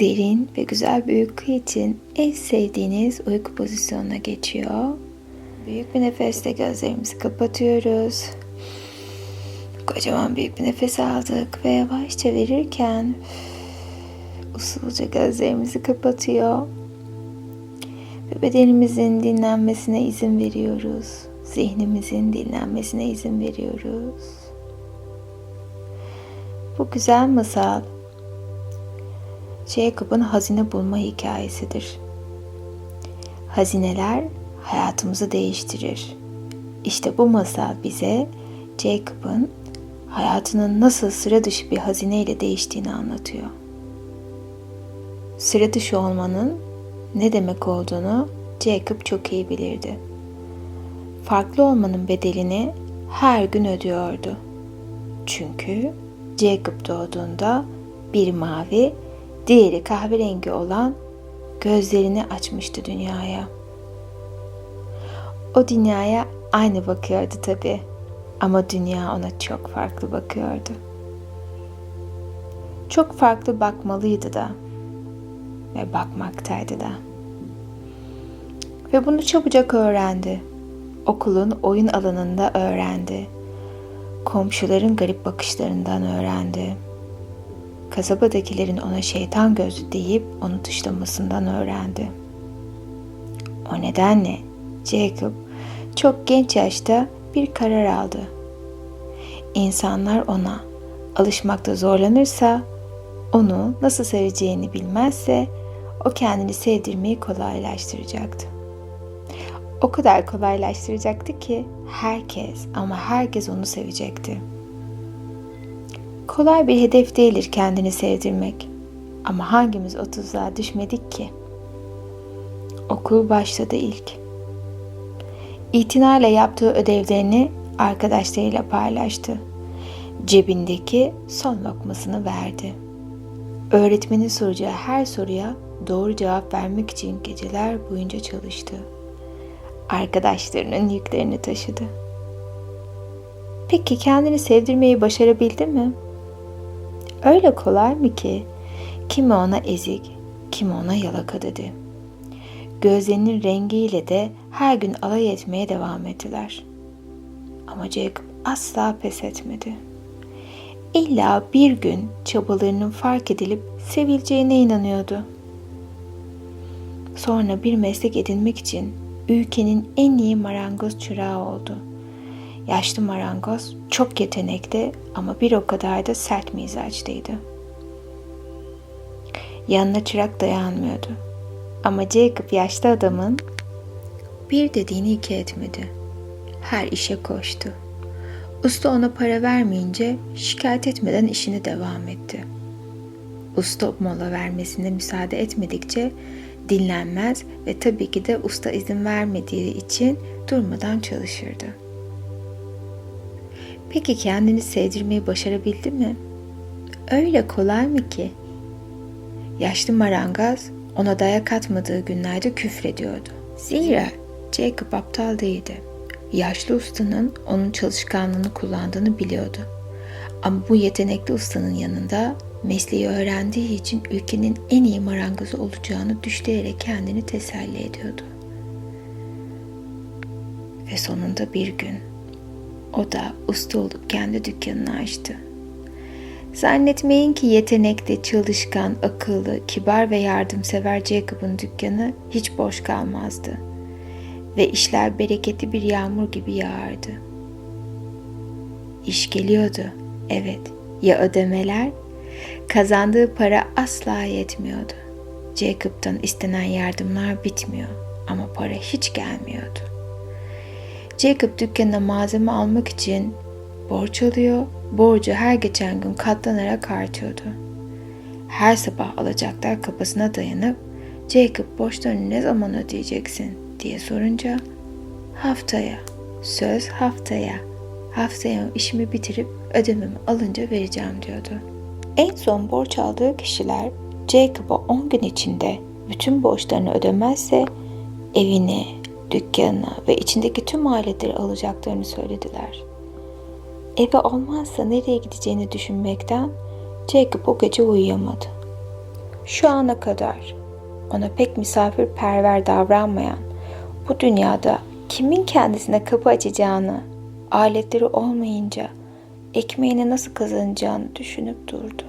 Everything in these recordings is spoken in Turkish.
derin ve güzel bir uyku için en sevdiğiniz uyku pozisyonuna geçiyor. Büyük bir nefesle gözlerimizi kapatıyoruz. Kocaman büyük bir nefes aldık ve yavaşça verirken usulca gözlerimizi kapatıyor. Ve bedenimizin dinlenmesine izin veriyoruz. Zihnimizin dinlenmesine izin veriyoruz. Bu güzel masal Jacob'un hazine bulma hikayesidir. Hazineler hayatımızı değiştirir. İşte bu masal bize Jacob'un hayatının nasıl sıra dışı bir hazineyle değiştiğini anlatıyor. Sıra dışı olmanın ne demek olduğunu Jacob çok iyi bilirdi. Farklı olmanın bedelini her gün ödüyordu. Çünkü Jacob doğduğunda bir mavi, diğeri kahverengi olan gözlerini açmıştı dünyaya. O dünyaya aynı bakıyordu tabi ama dünya ona çok farklı bakıyordu. Çok farklı bakmalıydı da ve bakmaktaydı da. Ve bunu çabucak öğrendi. Okulun oyun alanında öğrendi. Komşuların garip bakışlarından öğrendi. Kasabadakilerin ona şeytan gözlü deyip onu dışlamasından öğrendi. O nedenle Jacob çok genç yaşta bir karar aldı. İnsanlar ona alışmakta zorlanırsa, onu nasıl seveceğini bilmezse o kendini sevdirmeyi kolaylaştıracaktı. O kadar kolaylaştıracaktı ki herkes ama herkes onu sevecekti. Kolay bir hedef değildir kendini sevdirmek. Ama hangimiz o tuzağa düşmedik ki? Okul başladı ilk. İtinayla yaptığı ödevlerini arkadaşlarıyla paylaştı. Cebindeki son lokmasını verdi. Öğretmenin soracağı her soruya doğru cevap vermek için geceler boyunca çalıştı. Arkadaşlarının yüklerini taşıdı. Peki kendini sevdirmeyi başarabildi mi? Öyle kolay mı ki? Kimi ona ezik, kimi ona yalaka dedi. Gözlerinin rengiyle de her gün alay etmeye devam ettiler. Ama Jacob asla pes etmedi. İlla bir gün çabalarının fark edilip sevileceğine inanıyordu. Sonra bir meslek edinmek için ülkenin en iyi marangoz çırağı oldu. Yaşlı marangoz çok yetenekli ama bir o kadar da sert mizaçlıydı. Yanına çırak dayanmıyordu. Ama Jacob yaşlı adamın bir dediğini iki etmedi. Her işe koştu. Usta ona para vermeyince şikayet etmeden işine devam etti. Usta mola vermesine müsaade etmedikçe dinlenmez ve tabii ki de usta izin vermediği için durmadan çalışırdı. Peki kendini sevdirmeyi başarabildi mi? Öyle kolay mı ki? Yaşlı marangaz ona dayak atmadığı günlerde küfrediyordu. Zira Jacob aptal değildi. Yaşlı ustanın onun çalışkanlığını kullandığını biliyordu. Ama bu yetenekli ustanın yanında mesleği öğrendiği için ülkenin en iyi marangozu olacağını düşleyerek kendini teselli ediyordu. Ve sonunda bir gün o da usta olup kendi dükkanını açtı. Zannetmeyin ki yetenekli, çalışkan, akıllı, kibar ve yardımsever Jacob'un dükkanı hiç boş kalmazdı. Ve işler bereketli bir yağmur gibi yağardı. İş geliyordu, evet. Ya ödemeler? Kazandığı para asla yetmiyordu. Jacob'tan istenen yardımlar bitmiyor ama para hiç gelmiyordu. Jacob dükkanına malzeme almak için borç alıyor, borcu her geçen gün katlanarak artıyordu. Her sabah alacaklar kapısına dayanıp Jacob borçlarını ne zaman ödeyeceksin diye sorunca haftaya, söz haftaya, haftaya işimi bitirip ödememi alınca vereceğim diyordu. En son borç aldığı kişiler Jacob'a 10 gün içinde bütün borçlarını ödemezse evini, dükkanını ve içindeki tüm aletleri alacaklarını söylediler. Eve olmazsa nereye gideceğini düşünmekten Jacob o gece uyuyamadı. Şu ana kadar ona pek misafirperver davranmayan bu dünyada kimin kendisine kapı açacağını, aletleri olmayınca ekmeğini nasıl kazanacağını düşünüp durdu.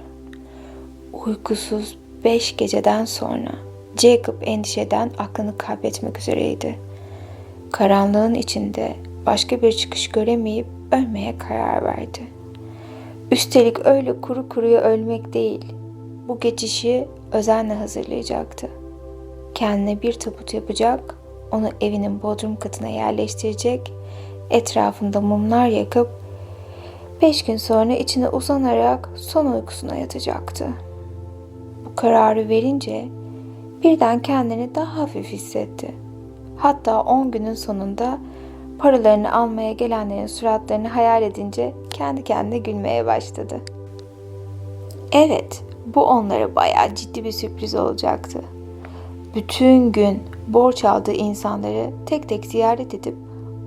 Uykusuz beş geceden sonra Jacob endişeden aklını kaybetmek üzereydi. Karanlığın içinde başka bir çıkış göremeyip ölmeye karar verdi. Üstelik öyle kuru kuruya ölmek değil, bu geçişi özenle hazırlayacaktı. Kendine bir tabut yapacak, onu evinin bodrum katına yerleştirecek, etrafında mumlar yakıp beş gün sonra içine uzanarak son uykusuna yatacaktı. Bu kararı verince birden kendini daha hafif hissetti. Hatta 10 günün sonunda paralarını almaya gelenlerin suratlarını hayal edince kendi kendine gülmeye başladı. Evet, bu onlara bayağı ciddi bir sürpriz olacaktı. Bütün gün borç aldığı insanları tek tek ziyaret edip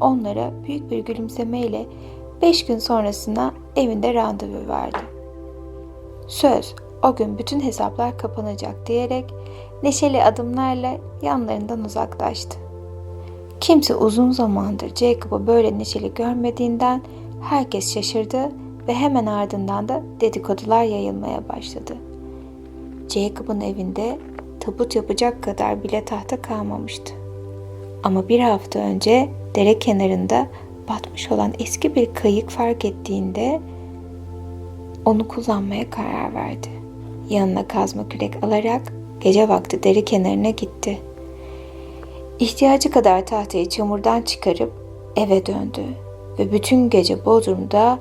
onlara büyük bir gülümsemeyle 5 gün sonrasında evinde randevu verdi. Söz, o gün bütün hesaplar kapanacak diyerek neşeli adımlarla yanlarından uzaklaştı. Kimse uzun zamandır Jacob'u böyle neşeli görmediğinden herkes şaşırdı ve hemen ardından da dedikodular yayılmaya başladı. Jacob'un evinde tabut yapacak kadar bile tahta kalmamıştı. Ama bir hafta önce dere kenarında batmış olan eski bir kayık fark ettiğinde onu kullanmaya karar verdi. Yanına kazma kürek alarak gece vakti dere kenarına gitti. İhtiyacı kadar tahtayı çamurdan çıkarıp eve döndü ve bütün gece Bodrum'da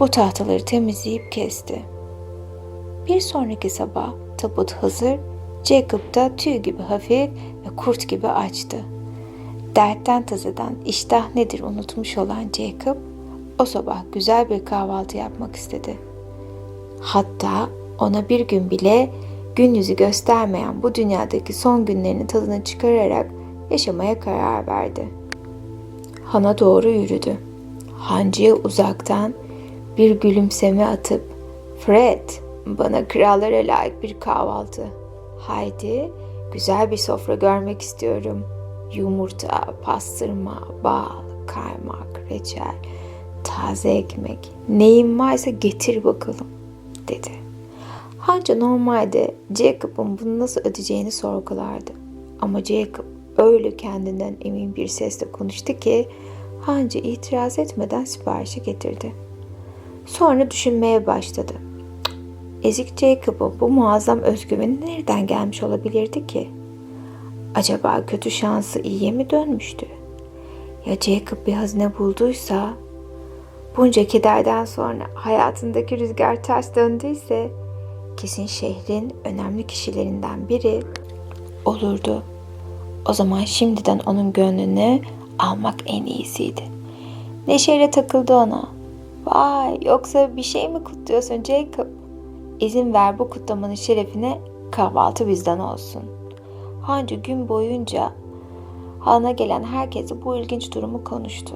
bu tahtaları temizleyip kesti. Bir sonraki sabah tabut hazır, Jacob da tüy gibi hafif ve kurt gibi açtı. Dertten tazadan iştah nedir unutmuş olan Jacob, o sabah güzel bir kahvaltı yapmak istedi. Hatta ona bir gün bile gün yüzü göstermeyen bu dünyadaki son günlerinin tadını çıkararak yaşamaya karar verdi. Han'a doğru yürüdü. Hancıya uzaktan bir gülümseme atıp Fred bana krallara layık bir kahvaltı. Haydi güzel bir sofra görmek istiyorum. Yumurta, pastırma, bal, kaymak, reçel, taze ekmek. Neyin varsa getir bakalım dedi. Hancı normalde Jacob'un bunu nasıl ödeyeceğini sorgulardı. Ama Jacob öyle kendinden emin bir sesle konuştu ki Hancı itiraz etmeden siparişi getirdi. Sonra düşünmeye başladı. Ezik Jacob'a bu muazzam özgüveni nereden gelmiş olabilirdi ki? Acaba kötü şansı iyiye mi dönmüştü? Ya Jacob bir hazine bulduysa, bunca kederden sonra hayatındaki rüzgar ters döndüyse, kesin şehrin önemli kişilerinden biri olurdu. O zaman şimdiden onun gönlünü almak en iyisiydi. Neşeyle takıldı ona. Vay yoksa bir şey mi kutluyorsun Jacob? İzin ver bu kutlamanın şerefine kahvaltı bizden olsun. Hancı gün boyunca halına gelen herkese bu ilginç durumu konuştu.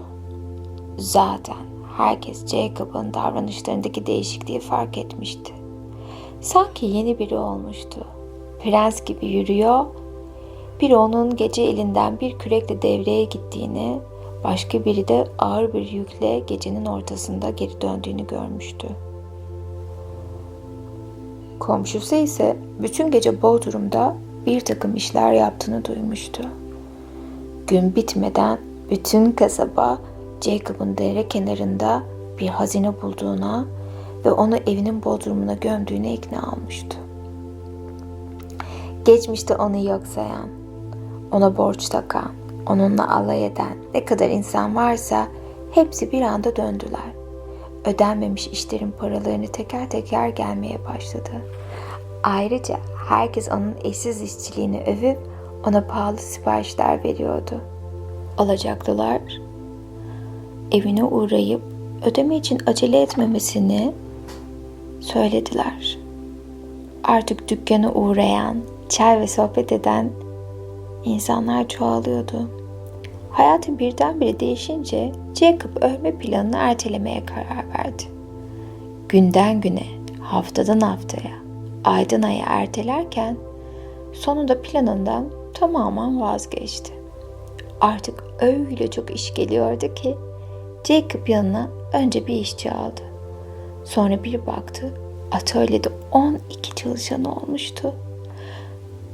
Zaten herkes Jacob'ın davranışlarındaki değişikliği fark etmişti. Sanki yeni biri olmuştu. Prens gibi yürüyor, bir onun gece elinden bir kürekle devreye gittiğini, başka biri de ağır bir yükle gecenin ortasında geri döndüğünü görmüştü. Komşusu ise bütün gece Bodrum'da bir takım işler yaptığını duymuştu. Gün bitmeden bütün kasaba Jacob'un dere kenarında bir hazine bulduğuna ve onu evinin bodrumuna gömdüğüne ikna olmuştu. Geçmişte onu yok sayan, ona borç takan, onunla alay eden ne kadar insan varsa hepsi bir anda döndüler. Ödenmemiş işlerin paralarını teker teker gelmeye başladı. Ayrıca herkes onun eşsiz işçiliğini övüp ona pahalı siparişler veriyordu. Alacaklılar evine uğrayıp ödeme için acele etmemesini söylediler. Artık dükkana uğrayan, çay ve sohbet eden insanlar çoğalıyordu. Hayatı birdenbire değişince Jacob ölme planını ertelemeye karar verdi. Günden güne, haftadan haftaya, aydan aya ertelerken sonunda planından tamamen vazgeçti. Artık öyle çok iş geliyordu ki Jacob yanına önce bir işçi aldı. Sonra bir baktı atölyede 12 çalışan olmuştu.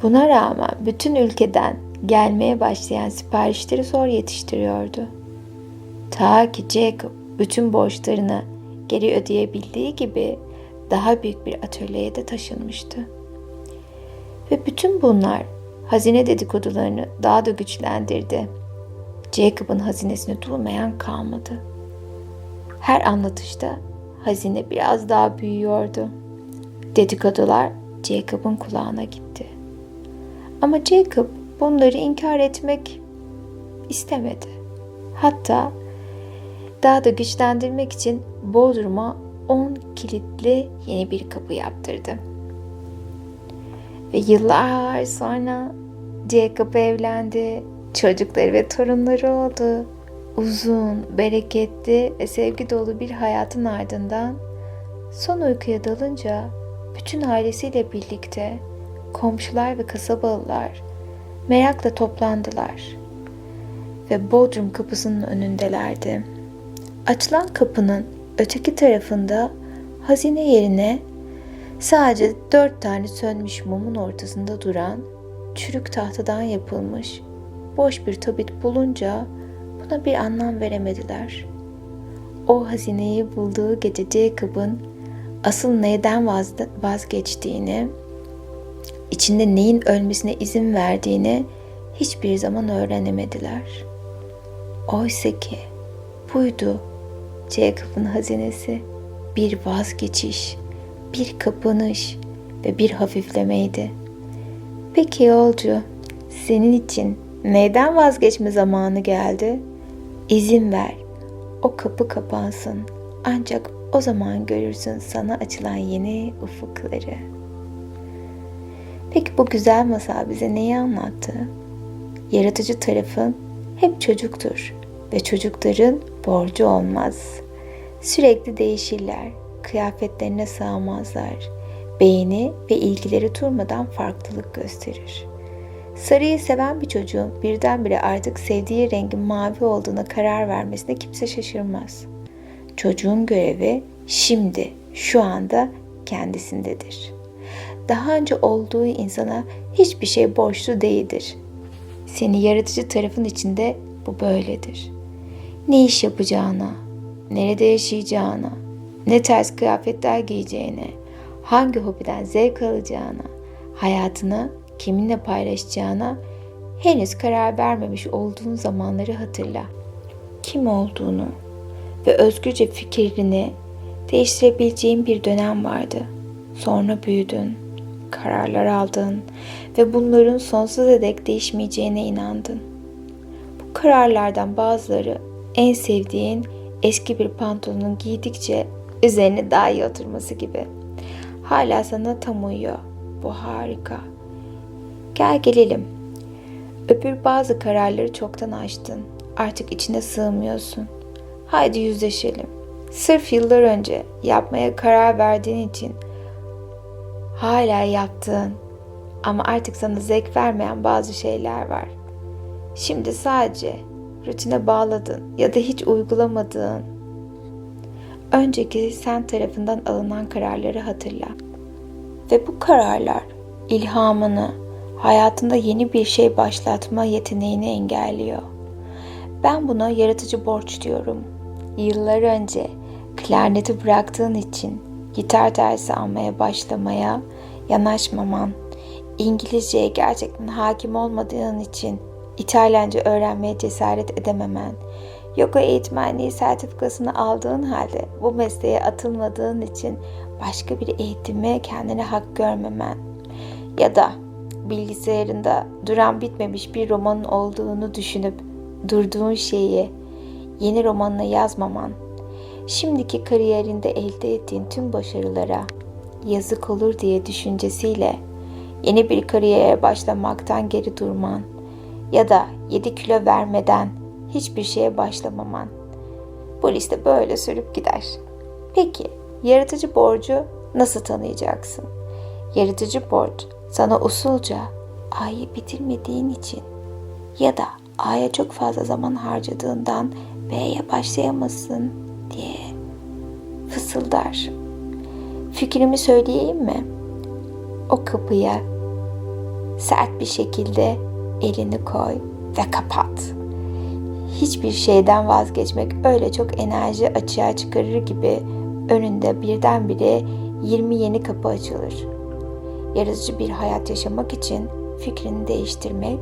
Buna rağmen bütün ülkeden gelmeye başlayan siparişleri zor yetiştiriyordu. Ta ki Jacob bütün borçlarını geri ödeyebildiği gibi daha büyük bir atölyeye de taşınmıştı. Ve bütün bunlar hazine dedikodularını daha da güçlendirdi. Jacob'ın hazinesini durmayan kalmadı. Her anlatışta hazine biraz daha büyüyordu. Dedikodular Jacob'ın kulağına gitti. Ama Jacob bunları inkar etmek istemedi. Hatta daha da güçlendirmek için Bodrum'a 10 kilitli yeni bir kapı yaptırdı. Ve yıllar sonra Jacob evlendi. Çocukları ve torunları oldu. Uzun, bereketli ve sevgi dolu bir hayatın ardından son uykuya dalınca bütün ailesiyle birlikte komşular ve kasabalılar merakla toplandılar ve Bodrum kapısının önündelerdi. Açılan kapının öteki tarafında hazine yerine sadece dört tane sönmüş mumun ortasında duran çürük tahtadan yapılmış boş bir tabit bulunca buna bir anlam veremediler. O hazineyi bulduğu gece Jacob'ın asıl neyden vazgeçtiğini, içinde neyin ölmesine izin verdiğini hiçbir zaman öğrenemediler. Oysa ki buydu Jacob'ın hazinesi bir vazgeçiş, bir kapanış ve bir hafiflemeydi. Peki yolcu, senin için neyden vazgeçme zamanı geldi? İzin ver, o kapı kapansın. Ancak o zaman görürsün sana açılan yeni ufukları. Peki bu güzel masal bize neyi anlattı? Yaratıcı tarafın hep çocuktur ve çocukların borcu olmaz. Sürekli değişirler, kıyafetlerine sığamazlar. Beğeni ve ilgileri durmadan farklılık gösterir. Sarıyı seven bir çocuğun birdenbire artık sevdiği rengin mavi olduğuna karar vermesine kimse şaşırmaz. Çocuğun görevi şimdi, şu anda kendisindedir. Daha önce olduğu insana hiçbir şey borçlu değildir. Seni yaratıcı tarafın içinde bu böyledir. Ne iş yapacağına, nerede yaşayacağına, ne tarz kıyafetler giyeceğine, hangi hobiden zevk alacağına, hayatını kiminle paylaşacağına henüz karar vermemiş olduğun zamanları hatırla. Kim olduğunu ve özgürce fikrini değiştirebileceğin bir dönem vardı. Sonra büyüdün, kararlar aldın ve bunların sonsuza dek değişmeyeceğine inandın. Bu kararlardan bazıları en sevdiğin eski bir pantolonun giydikçe üzerine daha iyi oturması gibi. Hala sana tam uyuyor. Bu harika. Gel gelelim. Öbür bazı kararları çoktan açtın. Artık içine sığmıyorsun. Haydi yüzleşelim. Sırf yıllar önce yapmaya karar verdiğin için hala yaptığın ama artık sana zevk vermeyen bazı şeyler var. Şimdi sadece rutine bağladın ya da hiç uygulamadığın önceki sen tarafından alınan kararları hatırla. Ve bu kararlar ilhamını, hayatında yeni bir şey başlatma yeteneğini engelliyor. Ben buna yaratıcı borç diyorum. Yıllar önce klarneti bıraktığın için gitar dersi almaya başlamaya yanaşmaman, İngilizceye gerçekten hakim olmadığın için İtalyanca öğrenmeye cesaret edememen, yoga eğitmenliği sertifikasını aldığın halde bu mesleğe atılmadığın için başka bir eğitime kendine hak görmemen ya da bilgisayarında duran bitmemiş bir romanın olduğunu düşünüp durduğun şeyi yeni romanına yazmaman, şimdiki kariyerinde elde ettiğin tüm başarılara yazık olur diye düşüncesiyle yeni bir kariyere başlamaktan geri durman ya da 7 kilo vermeden hiçbir şeye başlamaman. Bu liste böyle sürüp gider. Peki, yaratıcı borcu nasıl tanıyacaksın? Yaratıcı borç sana usulca A'yı bitirmediğin için ya da A'ya çok fazla zaman harcadığından B'ye başlayamazsın diye fısıldar. Fikrimi söyleyeyim mi? O kapıya sert bir şekilde elini koy ve kapat. Hiçbir şeyden vazgeçmek öyle çok enerji açığa çıkarır gibi önünde birdenbire 20 yeni kapı açılır. Yaratıcı bir hayat yaşamak için fikrini değiştirmek,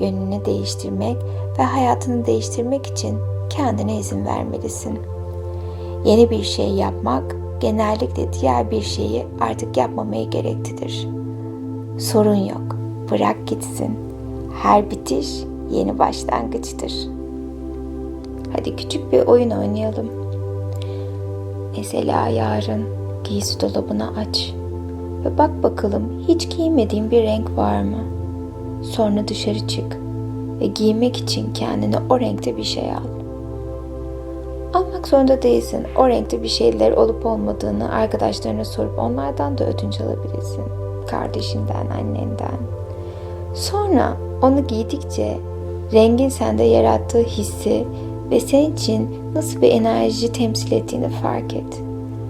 yönünü değiştirmek ve hayatını değiştirmek için kendine izin vermelisin. Yeni bir şey yapmak genellikle diğer bir şeyi artık yapmamayı gerektirir. Sorun yok. Bırak gitsin. Her bitiş yeni başlangıçtır. Hadi küçük bir oyun oynayalım. Mesela yarın giysi dolabını aç ve bak bakalım hiç giymediğin bir renk var mı? Sonra dışarı çık ve giymek için kendine o renkte bir şey al. Almak zorunda değilsin. O renkte bir şeyler olup olmadığını arkadaşlarına sorup onlardan da ödünç alabilirsin. Kardeşinden, annenden. Sonra onu giydikçe rengin sende yarattığı hissi ve senin için nasıl bir enerji temsil ettiğini fark et.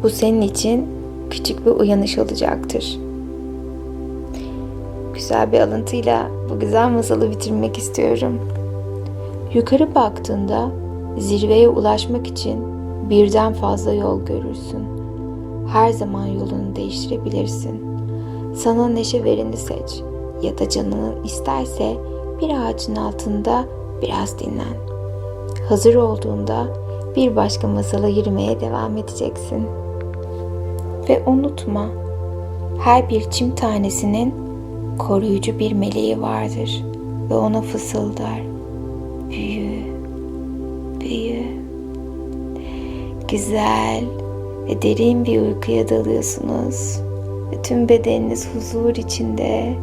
Bu senin için küçük bir uyanış olacaktır. Güzel bir alıntıyla bu güzel masalı bitirmek istiyorum. Yukarı baktığında zirveye ulaşmak için birden fazla yol görürsün. Her zaman yolunu değiştirebilirsin. Sana neşe vereni seç ya da canının isterse bir ağacın altında biraz dinlen. Hazır olduğunda bir başka masala yürümeye devam edeceksin. Ve unutma, her bir çim tanesinin koruyucu bir meleği vardır ve ona fısıldar. Büyü. Güzel ve derin bir uykuya dalıyorsunuz. Ve tüm bedeniniz huzur içinde.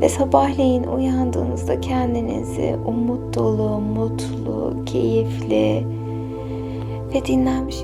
Ve sabahleyin uyandığınızda kendinizi umut dolu, mutlu, keyifli ve dinlenmiş.